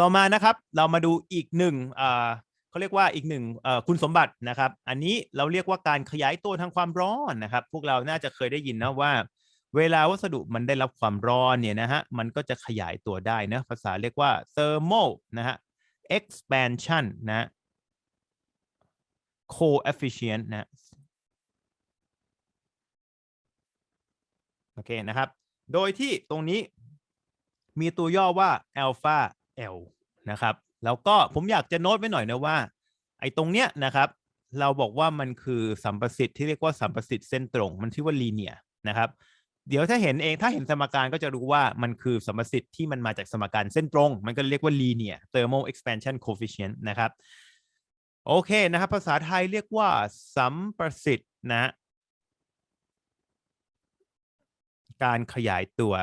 ต่อมานะครับเรามาดูอีกหนึ่งเขาเรียกว่าอีกหนึ่งคุณสมบัตินะครับ อันนี้เราเรียกว่าการขยายตัวทางความร้อนนะครับ พวกเราน่าจะเคยได้ยินนะว่า เวลาวัสดุมันได้รับความร้อนเนี่ยนะฮะมันก็จะขยายตัวได้นะภาษาเรียกว่า thermal นะฮะ expansion นะ coefficient นะโอเคนะครับ โดยที่ตรงนี้มีตัวย่อว่า alpha L นะครับ แล้วก็ผมอยากจะโน้ตไว้หน่อยนะว่า ไอ้ตรงเนี้ยนะครับ เราบอกว่ามันคือสัมประสิทธิ์ที่เรียกว่าสัมประสิทธิ์เส้นตรง มันชื่อว่า linear นะครับ เดี๋ยวถ้าเห็นเองถ้าเห็นสมการก็จะรู้ว่ามันคือสัมประสิทธิ์ที่มันมาจากสมการเส้นตรง มันก็เรียกว่า linear thermal expansion coefficient นะครับ โอเคนะครับ ภาษาไทยเรียกว่าสัมประสิทธิ์นะ การขยายตัว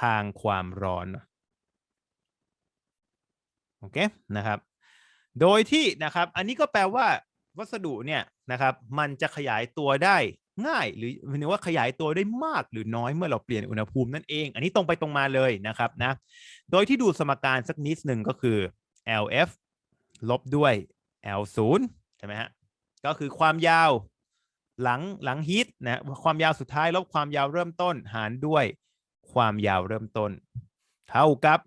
ทางความร้อนโอเคนะครับ โดยที่นะครับอันนี้ก็แปลว่าวัสดุเนี่ยนะครับ มันจะขยายตัวได้ง่ายหรือหมายถึงว่าขยายตัวได้มากหรือน้อยเมื่อเราเปลี่ยนอุณหภูมินั่นเอง อันนี้ตรงไปตรงมาเลยนะครับนะโดยที่ดูสมการสักนิดหนึ่งก็คือ LF ลบด้วย L0 ใช่ไหมฮะก็คือความยาวหลังหลังฮีทนะความยาวสุดท้ายลบความยาวเริ่มต้นหารด้วย ความยาวเริ่มต้น เท่ากับ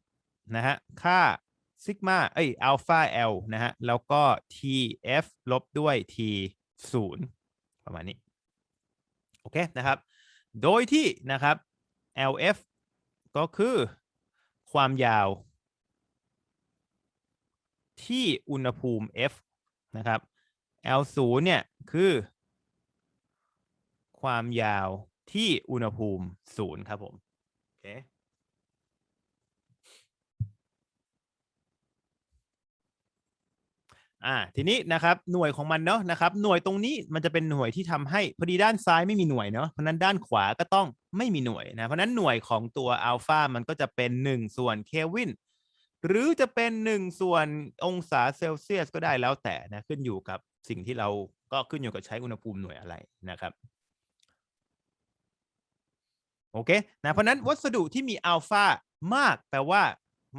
นะฮะค่าซิกมาเอ้ยอัลฟา L นะฮะ แล้วก็ TF ลบด้วย T 0ประมาณนี้ โอเคนะครับ โดยที่นะครับ LF ก็คือความยาว ที่อุณหภูมิ F นะครับ L0 เนี่ย คือ ความยาวที่อุณหภูมิศูนย์ครับผม คอ่าทีนี้นะครับหน่วยของมันเนาะนะครับ หน่วยตรงนี้มันจะเป็นหน่วยที่ทำให้พอดีด้านซ้ายไม่มีหน่วยเนาะเพราะนั้นด้านขวาก็ต้องไม่มีหน่วยนะเพราะนั้นหน่วยของตัวอัลฟามันก็จะเป็น 1 ส่วนเคลวินหรือจะเป็น 1 ส่วนองศาเซลเซียสก็ได้แล้วแต่นะขึ้นอยู่กับสิ่งที่เราก็ขึ้นอยู่กับใช้อุณหภูมิหน่วยอะไรนะครับ โอเคนะเพราะนั้นวัสดุที่มีอัลฟามากแปลว่า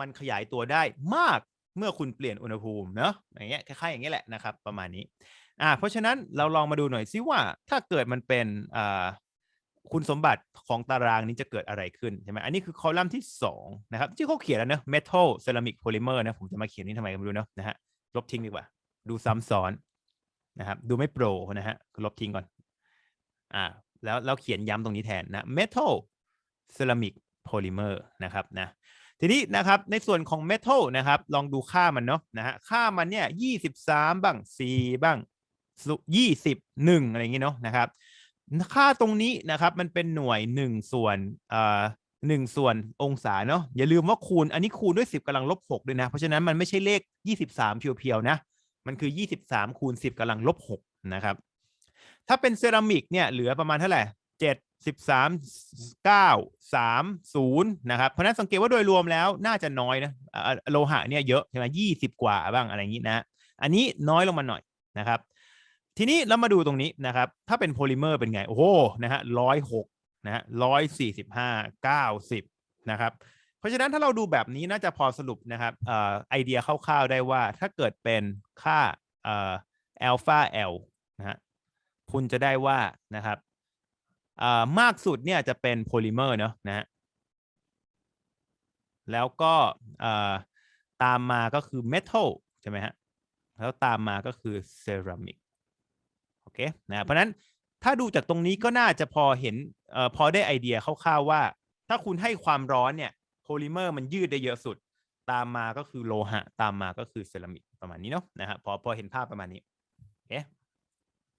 มันขยายตัวได้มากเมื่อคุณเปลี่ยนอุณหภูมิเนาะอย่างเงี้ยคล้ายๆอย่างเงี้ยแหละนะครับ ประมาณนี้อ่าเพราะฉะนั้นเราลองมาดูหน่อยซิว่าถ้าเกิดมันเป็นอ่าคุณสมบัติของตารางนี้จะเกิดอะไรขึ้นใช่ไหมอันนี้คือคอลัมน์ที่ 2 นะครับ ที่เขาเขียนแล้วเนอะ metal ceramic polymer นะ ผมจะมาเขียนนี่ทำไมก็ไม่รู้เนอะนะฮะลบทิ้งดีกว่า ดูซ้ำซ้อนนะครับ ดูไม่โปรนะฮะลบทิ้งก่อน อ่า แล้วเราเขียนย้ำตรงนี้แทนนะ metal ceramic polymer นะครับนะทีนี้นะครับในส่วนของ metal นะครับ ลองดูค่ามันเนาะนะฮะค่ามันเนี่ยยี่สิบสามบ้างสี่บ้างยี่สิบหนึ่งอะไรอย่างเงี้เนาะนะครับ ค่าตรงนี้นะครับมันเป็นหน่วยหนึ่งส่วนเอ่อหนึ่งส่วนองศาเนาะอย่าลืมว่าคูณอันนี้คูณด้วยสิบกำลังลบหกด้วยนะ เพราะฉะนั้นมันไม่ใช่เลขยี่สิบสามเพียวๆนะ มันคือยี่สิบสามคูณสิบกำลังลบหกนะครับ ถ้าเป็นเซรามิกเนี่ยเหลือประมาณเท่าไหร่เจ็ดสิบสามเก้าสามศูนย์นะครับเพราะนั้นสังเกตว่าโดยรวมแล้วน่าจะน้อยนะโลหะเนี่ยเยอะใช่ไหมยี่สิบกว่าบ้างอะไรอย่างนี้นะ อันนี้น้อยลงมาหน่อยนะครับ ทีนี้เรามาดูตรงนี้นะครับ ถ้าเป็นโพลิเมอร์เป็นไง โอ้โหนะฮะร้อยหกนะฮะร้อยสี่สิบห้าเก้าสิบนะครับเพราะฉะนั้นถ้าเราดูแบบนี้น่าจะพอสรุปนะครับไอเดียคร่าวๆได้ว่าถ้าเกิดเป็นค่าอัลฟาเอลนะฮะ คุณจะได้ว่านะครับมากสุดเนี่ยจะเป็นโพลิเมอร์เนาะนะฮะแล้วก็ตามมาก็คือเมทัลใช่ไหมฮะแล้วตามมาก็คือเซรามิกโอเคนะเพราะนั้นถ้าดูจากตรงนี้ก็น่าจะพอเห็นอพอได้ไอเดียคร่าวๆว่า ถ้าคุณให้ความร้อนเนี่ยโพลิเมอร์มันยืดได้เยอะสุด ตามมาก็คือโลหะ ตามมาก็คือเซรามิกประมาณนี้เนาะนะฮะพอพอเห็นภาพประมาณนี้โอเค